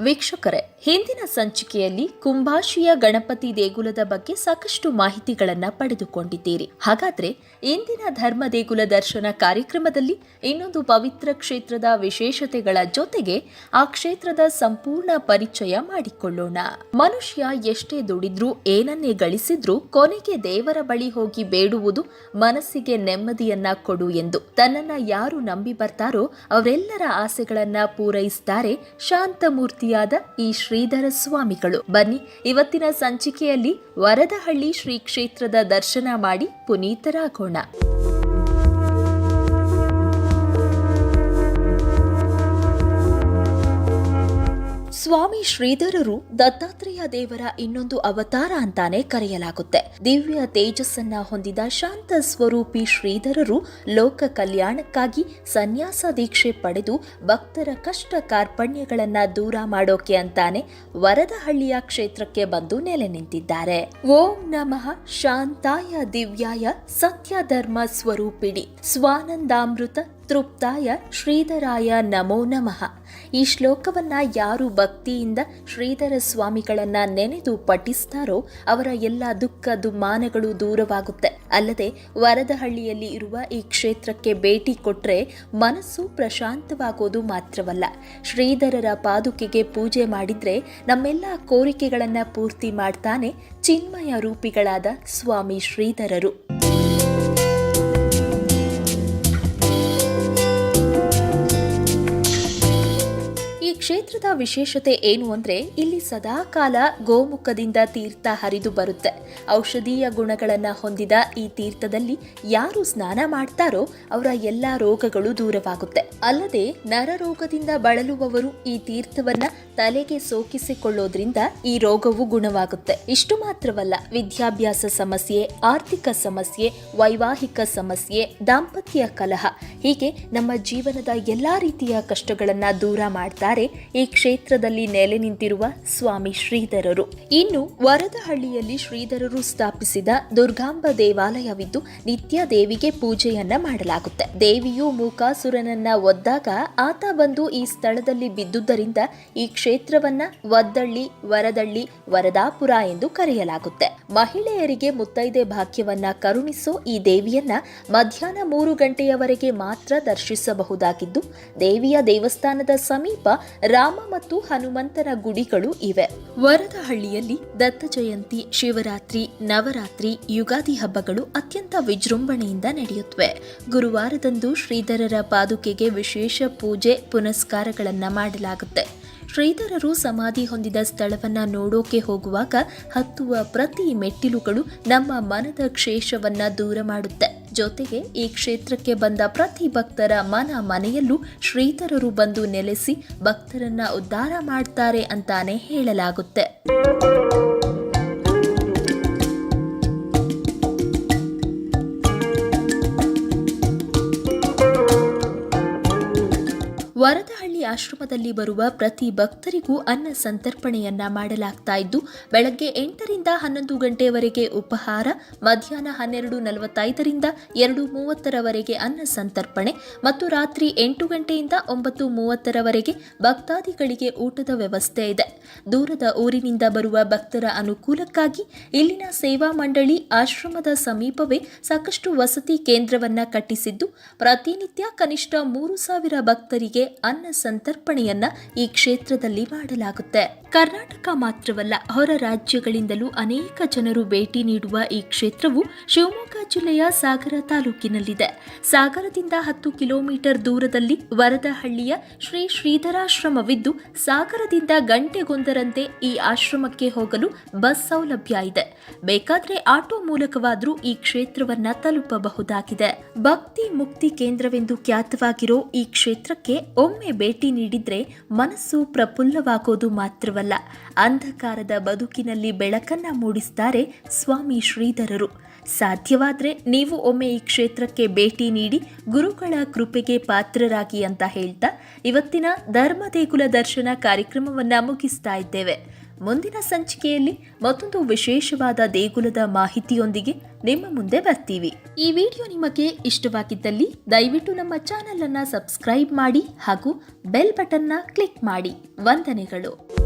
ವೀಕ್ಷಕರೇ, ಹಿಂದಿನ ಸಂಚಿಕೆಯಲ್ಲಿ ಕುಂಭಾಶಿಯ ಗಣಪತಿ ದೇಗುಲದ ಬಗ್ಗೆ ಸಾಕಷ್ಟು ಮಾಹಿತಿಗಳನ್ನ ಪಡೆದುಕೊಂಡಿದ್ದೀರಿ. ಹಾಗಾದ್ರೆ ಇಂದಿನ ಧರ್ಮ ದೇಗುಲ ದರ್ಶನ ಕಾರ್ಯಕ್ರಮದಲ್ಲಿ ಇನ್ನೊಂದು ಪವಿತ್ರ ಕ್ಷೇತ್ರದ ವಿಶೇಷತೆಗಳ ಜೊತೆಗೆ ಆ ಕ್ಷೇತ್ರದ ಸಂಪೂರ್ಣ ಪರಿಚಯ ಮಾಡಿಕೊಳ್ಳೋಣ. ಮನುಷ್ಯ ಎಷ್ಟೇ ದುಡಿದ್ರೂ, ಏನನ್ನೇ ಗಳಿಸಿದ್ರೂ ಕೊನೆಗೆ ದೇವರ ಬಳಿ ಹೋಗಿ ಬೇಡುವುದು ಮನಸ್ಸಿಗೆ ನೆಮ್ಮದಿಯನ್ನ ಕೊಡು ಎಂದು. ತನ್ನನ್ನ ಯಾರು ನಂಬಿ ಬರ್ತಾರೋ, ಅವರೆಲ್ಲರ ಆಸೆಗಳನ್ನ ಪೂರೈಸ್ತಾರೆ ಶಾಂತಮೂರ್ತಿಯಾದ ಈ ಶ್ರೀಧರ ಸ್ವಾಮಿಗಳು ಬನ್ನಿ ಇವತ್ತಿನ ಸಂಚಿಕೆಯಲ್ಲಿ ವರದಹಳ್ಳಿ ಶ್ರೀ ಕ್ಷೇತ್ರದ ದರ್ಶನ ಮಾಡಿ ಪುನೀತರಾಗೋಣ. ಸ್ವಾಮಿ ಶ್ರೀಧರರು ದತ್ತಾತ್ರೇಯ ದೇವರ ಇನ್ನೊಂದು ಅವತಾರ ಅಂತಾನೆ ಕರೆಯಲಾಗುತ್ತೆ. ದಿವ್ಯ ತೇಜಸ್ಸನ್ನ ಹೊಂದಿದ ಶಾಂತ ಸ್ವರೂಪಿ ಶ್ರೀಧರರು ಲೋಕ ಕಲ್ಯಾಣಕ್ಕಾಗಿ ಸನ್ಯಾಸ ದೀಕ್ಷೆ ಪಡೆದು ಭಕ್ತರ ಕಷ್ಟ ಕಾರ್ಪಣ್ಯಗಳನ್ನ ದೂರ ಮಾಡೋಕೆ ಅಂತಾನೆ ವರದಹಳ್ಳಿಯ ಕ್ಷೇತ್ರಕ್ಕೆ ಬಂದು ನೆಲೆ ನಿಂತಿದ್ದಾರೆ. ಓಂ ನಮಃ ಶಾಂತಾಯ ದಿವ್ಯಾಯ ಸತ್ಯ ಧರ್ಮ ಸ್ವರೂಪಿಣಿ. ಸ್ವಾನಂದಾಮೃತ ತೃಪ್ತಾಯ ಶ್ರೀಧರಾಯ ನಮೋ ನಮಃ. ಈ ಶ್ಲೋಕವನ್ನ ಯಾರು ಭಕ್ತಿಯಿಂದ ಶ್ರೀಧರ ಸ್ವಾಮಿಗಳನ್ನ ನೆನೆದು ಪಠಿಸ್ತಾರೋ ಅವರ ಎಲ್ಲ ದುಃಖ ದುಮ್ಮಾನಗಳು ದೂರವಾಗುತ್ತೆ. ಅಲ್ಲದೆ ವರದಹಳ್ಳಿಯಲ್ಲಿ ಇರುವ ಈ ಕ್ಷೇತ್ರಕ್ಕೆ ಭೇಟಿ ಕೊಟ್ರೆ ಮನಸ್ಸು ಪ್ರಶಾಂತವಾಗೋದು ಮಾತ್ರವಲ್ಲ. ಶ್ರೀಧರರ ಪಾದುಕೆಗೆ ಪೂಜೆ ಮಾಡಿದ್ರೆ ನಮ್ಮೆಲ್ಲ ಕೋರಿಕೆಗಳನ್ನ ಪೂರ್ತಿ ಮಾಡ್ತಾನೆ ಚಿನ್ಮಯ ರೂಪಿಗಳಾದ ಸ್ವಾಮಿ ಶ್ರೀಧರರು. ಈ ಕ್ಷೇತ್ರದ ವಿಶೇಷತೆ ಏನು ಅಂದ್ರೆ ಇಲ್ಲಿ ಸದಾಕಾಲ ಗೋಮುಖದಿಂದ ತೀರ್ಥ ಹರಿದು ಬರುತ್ತೆ. ಔಷಧೀಯ ಗುಣಗಳನ್ನ ಹೊಂದಿದ ಈ ತೀರ್ಥದಲ್ಲಿ ಯಾರು ಸ್ನಾನ ಮಾಡ್ತಾರೋ ಅವರ ಎಲ್ಲಾ ರೋಗಗಳು ದೂರವಾಗುತ್ತೆ. ಅಲ್ಲದೆ ನರರೋಗದಿಂದ ಬಳಲುವವರು ಈ ತೀರ್ಥವನ್ನ ತಲೆಗೆ ಸೋಕಿಸಿಕೊಳ್ಳೋದ್ರಿಂದ ಈ ರೋಗವು ಗುಣವಾಗುತ್ತೆ. ಇಷ್ಟು ಮಾತ್ರವಲ್ಲ, ವಿದ್ಯಾಭ್ಯಾಸ ಸಮಸ್ಯೆ, ಆರ್ಥಿಕ ಸಮಸ್ಯೆ, ವೈವಾಹಿಕ ಸಮಸ್ಯೆ, ದಾಂಪತ್ಯ ಕಲಹ ಹೀಗೆ ನಮ್ಮ ಜೀವನದ ಎಲ್ಲಾ ರೀತಿಯ ಕಷ್ಟಗಳನ್ನ ದೂರ ಮಾಡ್ತಾರೆ. ಈ ಕ್ಷೇತ್ರದಲ್ಲಿ ನೆಲೆ ನಿಂತಿರುವ ಸ್ವಾಮಿ ಶ್ರೀಧರರು. ಇನ್ನು ವರದಹಳ್ಳಿಯಲ್ಲಿ ಶ್ರೀಧರರು ಸ್ಥಾಪಿಸಿದ ದುರ್ಗಾಂಬ ದೇವಾಲಯವಿದ್ದು ನಿತ್ಯ ದೇವಿಗೆ ಪೂಜೆಯನ್ನ ಮಾಡಲಾಗುತ್ತೆ. ದೇವಿಯು ಮೂಕಾಸುರನನ್ನ ಒದ್ದಾಗ ಆತ ಬಂದು ಈ ಸ್ಥಳದಲ್ಲಿ ಬಿದ್ದುದರಿಂದ ಈ ಕ್ಷೇತ್ರವನ್ನ ವದ್ದಳ್ಳಿ ವರದಳ್ಳಿ, ವರದಾಪುರ ಎಂದು ಕರೆಯಲಾಗುತ್ತೆ. ಮಹಿಳೆಯರಿಗೆ ಮುತ್ತೈದೆ ಭಾಗ್ಯವನ್ನ ಕರುಣಿಸೋ ಈ ದೇವಿಯನ್ನ ಮಧ್ಯಾಹ್ನ ಮೂರು ಗಂಟೆಯವರೆಗೆ ಮಾತ್ರ ದರ್ಶಿಸಬಹುದಾಗಿದ್ದು, ದೇವಿಯ ದೇವಸ್ಥಾನದ ಸಮೀಪ ರಾಮ ಮತ್ತು ಹನುಮಂತನ ಗುಡಿಗಳು ಇವೆ. ವರದಹಳ್ಳಿಯಲ್ಲಿ ದತ್ತ ಜಯಂತಿ, ಶಿವರಾತ್ರಿ, ನವರಾತ್ರಿ, ಯುಗಾದಿ ಹಬ್ಬಗಳು ಅತ್ಯಂತ ವಿಜೃಂಭಣೆಯಿಂದ ನಡೆಯುತ್ತವೆ. ಗುರುವಾರದಂದು ಶ್ರೀಧರರ ಪಾದುಕೆಗೆ ವಿಶೇಷ ಪೂಜೆ, ಪುನಸ್ಕಾರಗಳನ್ನು ಮಾಡಲಾಗುತ್ತೆ. ಶ್ರೀಧರರು ಸಮಾಧಿ ಹೊಂದಿದ ಸ್ಥಳವನ್ನ ನೋಡೋಕೆ ಹೋಗುವಾಗ ಹತ್ತುವ ಪ್ರತಿ ಮೆಟ್ಟಿಲುಗಳು ನಮ್ಮ ಮನದ ಕ್ಷೇಷವನ್ನ ದೂರ ಮಾಡುತ್ತೆ. ಜೊತೆಗೆ ಈ ಕ್ಷೇತ್ರಕ್ಕೆ ಬಂದ ಪ್ರತಿ ಭಕ್ತರ ಮನ ಮನೆಯಲ್ಲೂ ಶ್ರೀಧರರು ಬಂದು ನೆಲೆಸಿ ಭಕ್ತರನ್ನ ಉದ್ಧಾರ ಮಾಡ್ತಾರೆ ಅಂತಾನೆ ಹೇಳಲಾಗುತ್ತೆ. ವರದಹಳ್ಳಿ ಆಶ್ರಮದಲ್ಲಿ ಬರುವ ಪ್ರತಿ ಭಕ್ತರಿಗೂ ಅನ್ನ ಸಂತರ್ಪಣೆಯನ್ನ ಮಾಡಲಾಗ್ತಾ ಇದ್ದು, ಬೆಳಗ್ಗೆ ಎಂಟರಿಂದ ಹನ್ನೊಂದು ಗಂಟೆವರೆಗೆ ಉಪಹಾರ, ಮಧ್ಯಾಹ್ನ ಹನ್ನೆರಡು ನಲವತ್ತೈದರಿಂದ ಎರಡು ಮೂವತ್ತರವರೆಗೆ ಅನ್ನ ಸಂತರ್ಪಣೆ ಮತ್ತು ರಾತ್ರಿ ಎಂಟು ಗಂಟೆಯಿಂದ ಒಂಬತ್ತು ಮೂವತ್ತರವರೆಗೆ ಭಕ್ತಾದಿಗಳಿಗೆ ಊಟದ ವ್ಯವಸ್ಥೆ ಇದೆ. ದೂರದ ಊರಿನಿಂದ ಬರುವ ಭಕ್ತರ ಅನುಕೂಲಕ್ಕಾಗಿ ಇಲ್ಲಿನ ಸೇವಾ ಮಂಡಳಿ ಆಶ್ರಮದ ಸಮೀಪವೇ ಸಾಕಷ್ಟು ವಸತಿ ಕೇಂದ್ರವನ್ನ ಕಟ್ಟಿಸಿದ್ದು, ಪ್ರತಿನಿತ್ಯ ಕನಿಷ್ಠ ಮೂರು ಸಾವಿರ ಭಕ್ತರಿಗೆ ಅನ್ನ ಸಂತರ್ಪಣೆಯನ್ನ ಈ ಕ್ಷೇತ್ರದಲ್ಲಿ ಮಾಡಲಾಗುತ್ತೆ. ಕರ್ನಾಟಕ ಮಾತ್ರವಲ್ಲ, ಹೊರ ರಾಜ್ಯಗಳಿಂದಲೂ ಅನೇಕ ಜನರು ಭೇಟಿ ನೀಡುವ ಈ ಕ್ಷೇತ್ರವು ಶಿವಮೊಗ್ಗ ಜಿಲ್ಲೆಯ ಸಾಗರ ತಾಲೂಕಿನಲ್ಲಿದೆ. ಸಾಗರದಿಂದ ಹತ್ತು ಕಿಲೋಮೀಟರ್ ದೂರದಲ್ಲಿ ವರದಹಳ್ಳಿಯ ಶ್ರೀ ಶ್ರೀಧರಾಶ್ರಮವಿದ್ದು, ಸಾಗರದಿಂದ ಗಂಟೆಗೊಂದರಂತೆ ಈ ಆಶ್ರಮಕ್ಕೆ ಹೋಗಲು ಬಸ್ ಸೌಲಭ್ಯ ಇದೆ. ಬೇಕಾದ್ರೆ ಆಟೋ ಮೂಲಕವಾದರೂ ಈ ಕ್ಷೇತ್ರವನ್ನ ತಲುಪಬಹುದಾಗಿದೆ. ಭಕ್ತಿ ಮುಕ್ತಿ ಕೇಂದ್ರವೆಂದು ಖ್ಯಾತವಾಗಿರೋ ಈ ಕ್ಷೇತ್ರಕ್ಕೆ ಒಮ್ಮೆ ಭೇಟಿ ನೀಡಿದ್ರೆ ಮನಸ್ಸು ಪ್ರಫುಲ್ಲವಾಗೋದು ಮಾತ್ರವಲ್ಲ, ಅಂಧಕಾರದ ಬದುಕಿನಲ್ಲಿ ಬೆಳಕನ್ನ ಮೂಡಿಸ್ತಾರೆ ಸ್ವಾಮಿ ಶ್ರೀಧರರು. ಸಾಧ್ಯವಾದ್ರೆ ನೀವು ಒಮ್ಮೆ ಈ ಕ್ಷೇತ್ರಕ್ಕೆ ಭೇಟಿ ನೀಡಿ ಗುರುಗಳ ಕೃಪೆಗೆ ಪಾತ್ರರಾಗಿ ಅಂತ ಹೇಳ್ತಾ ಇವತ್ತಿನ ಧರ್ಮ ದೇಗುಲ ದರ್ಶನ ಕಾರ್ಯಕ್ರಮವನ್ನ ಮುಗಿಸ್ತಾ ಇದ್ದೇವೆ. ಮುಂದಿನ ಸಂಚಿಕೆಯಲ್ಲಿ ಮತ್ತೊಂದು ವಿಶೇಷವಾದ ದೇಗುಲದ ಮಾಹಿತಿಯೊಂದಿಗೆ ನಿಮ್ಮ ಮುಂದೆ ಬರ್ತೀವಿ. ಈ ವಿಡಿಯೋ ನಿಮಗೆ ಇಷ್ಟವಾಗಿದ್ದಲ್ಲಿ ದಯವಿಟ್ಟು ನಮ್ಮ ಚಾನೆಲ್ ಅನ್ನ ಸಬ್ಸ್ಕ್ರೈಬ್ ಮಾಡಿ ಹಾಗೂ ಬೆಲ್ ಬಟನ್ನ ಕ್ಲಿಕ್ ಮಾಡಿ. ವಂದನೆಗಳು.